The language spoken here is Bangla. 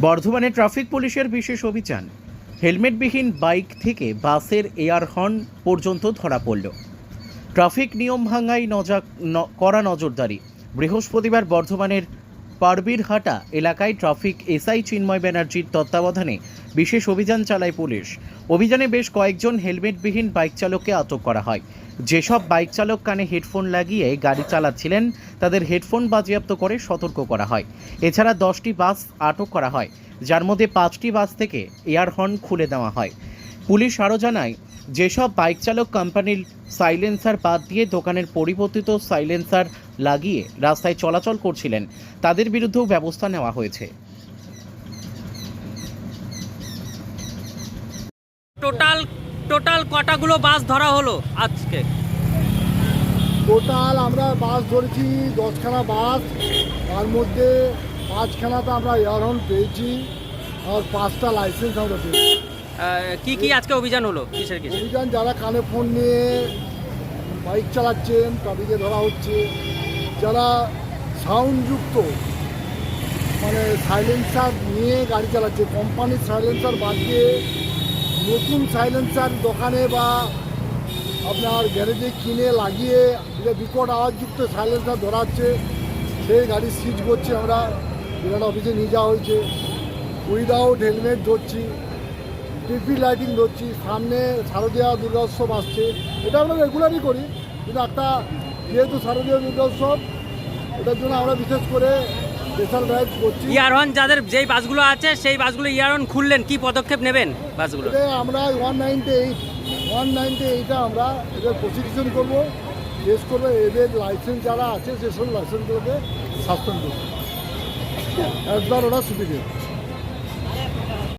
বর্ধমানে ট্রাফিক পুলিশের বিশেষ অভিযান। হেলমেটবিহীন বাইক থেকে বাসের এয়ার হর্ন পর্যন্ত ধরা পড়ল। ট্রাফিক নিয়ম ভাঙাই নজা করা নজরদারি। বৃহস্পতিবার বর্ধমানের পারবিরহাটা এলাকায় ট্রাফিক, এসআই চিন্ময় ব্যানার্জির তত্ত্বাবধানে বিশেষ অভিযান চালায় পুলিশ। অভিযানে বেশ কয়েকজন হেলমেটবিহীন বাইক চালককে আটক করা হয়। যেসব বাইক চালক কানে হেডফোন লাগিয়ে গাড়ি চালাচ্ছিলেন, তাদের হেডফোন বাজেয়াপ্ত করে সতর্ক করা হয়। এছাড়া দশটি বাস আটক করা হয়, যার মধ্যে পাঁচটি বাস থেকে এয়ার হর্ন খুলে দেওয়া হয়। পুলিশ আরও জানায় যেসব বাইক চালক কোম্পানির সাইলেন্সার বাদ দিয়ে দোকানের পরিবর্তিত সাইলেন্সার লাগিয়ে রাস্তায় চলাচল করছিলেন তাদের বিরুদ্ধেও ব্যবস্থা নেওয়া হয়েছে। টোটাল টোটাল কটাগুলো বাস ধরা হলো আজকে? টোটাল আমরা বাস ধরেছি দশখানা বাস তার মধ্যে পাঁচখানাতে আমরা এয়ারহর্ন পেয়েছি আর পাঁচটা লাইসেন্স আমরা পেয়েছি। কি কি আজকে অভিযান হলো কিসের কিসের? অভিযান যারা কানে ফোন নিয়ে বাইক চালাচ্ছেন তাদেরকে ধরা হচ্ছে। যারা সাউন্ডযুক্ত মানে সাইলেন্সার নিয়ে গাড়ি চালাচ্ছে কোম্পানির সাইলেন্সার বাদ দিয়ে নতুন সাইলেন্সার দোকানে বা আপনার গ্যারেজে কিনে লাগিয়ে যে বিকট আওয়াজযুক্ত সাইলেন্সার ধরাচ্ছে সেই গাড়ি সিজ করছি আমরা। বিরাট অফিসে নিয়ে যাওয়া হয়েছে। উইদাউট হেলমেট ধরছি। টিপি লাইটিং ধরছি সামনে শারদীয়া দুর্গা উৎসব আসছে। এটা আমরা রেগুলারই করি কিন্তু একটা যেহেতু শারদীয় দুর্গা উৎসব এটার জন্য আমরা বিশেষ করে স্পেশাল ড্রাইভ করছি। ইয়ারহন যাদের যেই বাসগুলো আছে সেই বাসগুলো ইয়ারহন খুললেন কি পদক্ষেপ নেবেন বাসগুলো? আমরা one ninety eight one ninety এইটে আমরা এদের প্রসিকিউশন করব কেস করব এদের লাইসেন্স যারা আছে সেসব লাইসেন্সগুলোকে সাসপেন্ড করব। একবার ওরা দেবে।